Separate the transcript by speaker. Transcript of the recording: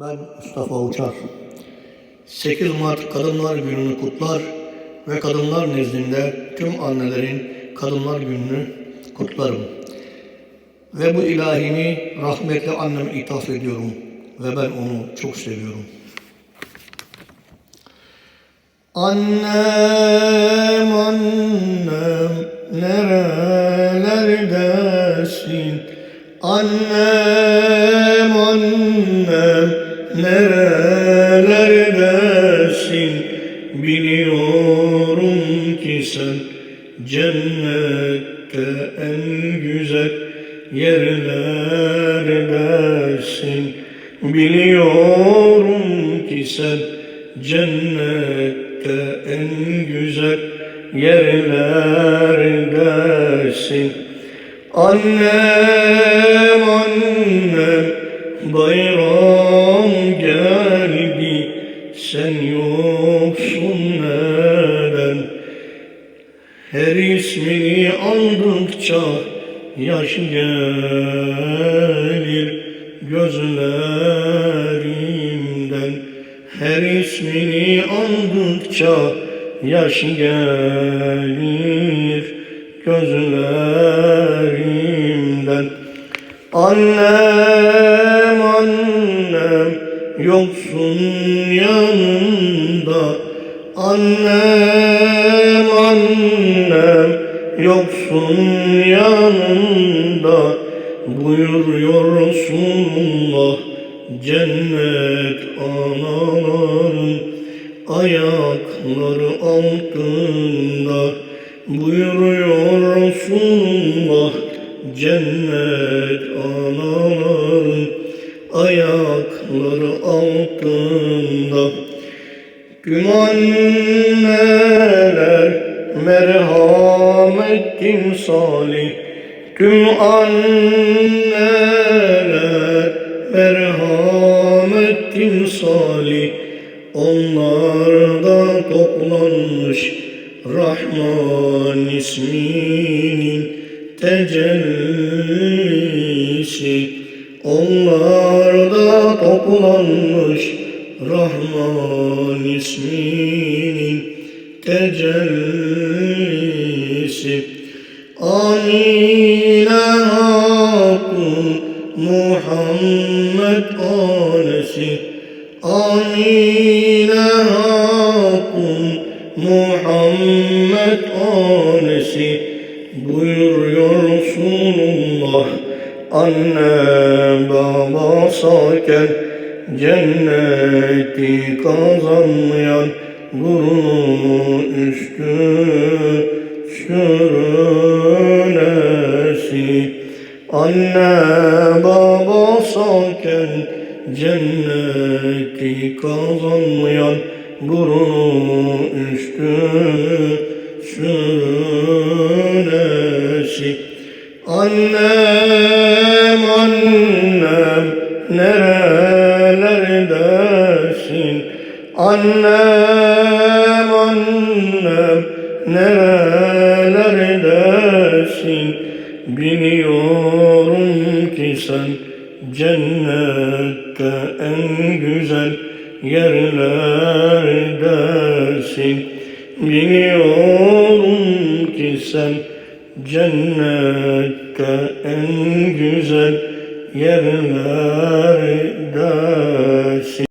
Speaker 1: Ben Mustafa Uçar. 8 Mart Kadınlar Günü'nü kutlar ve kadınlar nezdinde tüm annelerin Kadınlar Günü'nü kutlarım. Ve bu ilahimi rahmetli anneme ithaf ediyorum ve ben onu çok seviyorum. Annem, annem, nerelerdesin? Annem, annem, nerelerdesin? Biliyorum ki sen cennette en güzel yerlerdesin. Biliyorum ki sen cennette en güzel yerlerdesin. Annem, geldi, sen yoksun neden? Her ismini andıkça yaş gelir gözlerimden. Her ismini andıkça yaş gelir gözlerimden. Annem, annem, yoksun yanımda. Annem, annem, yoksun yanımda. Buyuruyor Resulullah, cennet anaların ayakları altında. Buyuruyor Resulullah, cennet anaların ayakları altında. Tüm anneler merhamet timsali Tüm anneler merhamet timsali Onlarda toplanmış Rahman isminin tecellisi Onlarda toplanmış Rahman isminin tecellisi. Amine Hatun Muhammed anesi. Amine Hatun Muhammed anesi. Buyuruyor Resulullah Anne baba sağken Cenneti kazanmayan Gururun üstü sürünesi. Anne baba sağken Cenneti kazanmayan Gururun üstü sürünesi. Annem, annem, nerelerdesin? Annem, annem, nerelerdesin? Biliyorum ki sen cennette en güzel yerlerdesin. Biliyorum ki sen cennette en güzel yerlerde